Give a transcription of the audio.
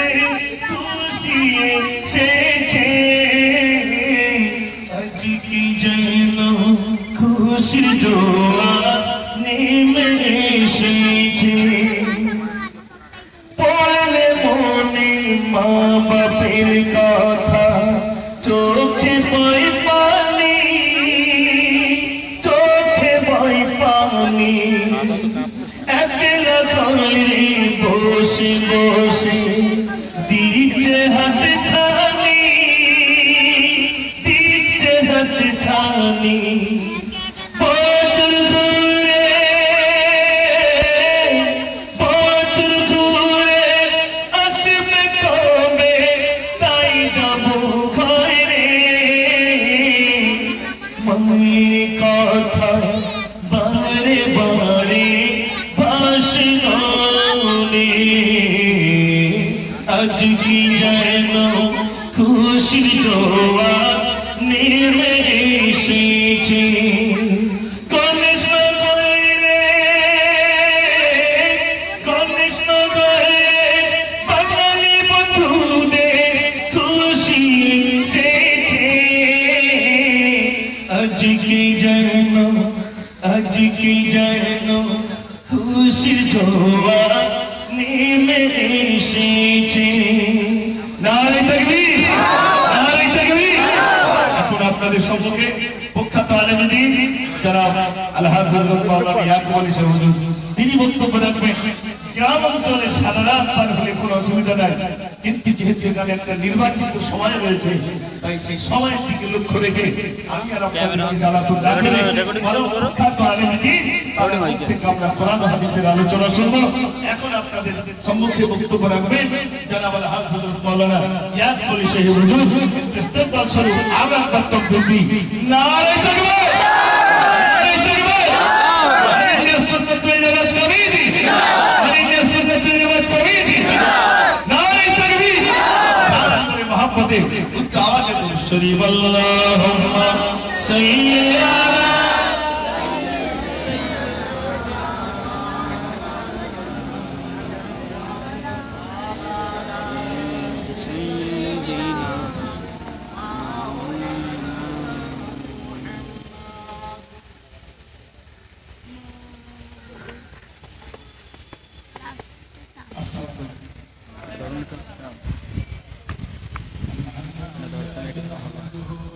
করি মোরা খোদারি দারে আজ কি যেন খুশ দোয়া নেমে এসেছে। কবে সময় রে খুশি জোয়া নেমে এসেছে পড়লে মনে মা বাপের কথা চোখে বই পানি চোখে বই পানি একলা ঘরে বসে বসে কথা বারে বারে ভাসনে আজ কি যেন খুশি জোয়া নেমে এসেছে আজ কি যেন, আজ কি যেন খুশির জোয়া নেমে এসেছে। নারে তাকবীর নারে তাকবীর এখন আপনাদের সম্মুখে প্রখ্যাত আলেমদিন যারা আল্লাহ তিনি বক্তব্য রাখবেন। গ্রাম অঞ্চলে সারা রাত পার হলে কোনো অসুবিধা নাই। কিন্তু যেহেতু এখানে একটা নির্বাচিত সময় রয়েছে তাই সেই সময়ের দিকে লক্ষ্য রেখে আমি আর কোরআন হাদিসের আলোচনা শুনব। এখন আপনাদের সম্মুখে বক্তব্য রাখবেন ইয়াকুব আলী সাহেব হুজুর ইস্তেকবাল স্বরূপ তাকবীর! নারে صلب اللهم سيدنا Thank you. Thank you.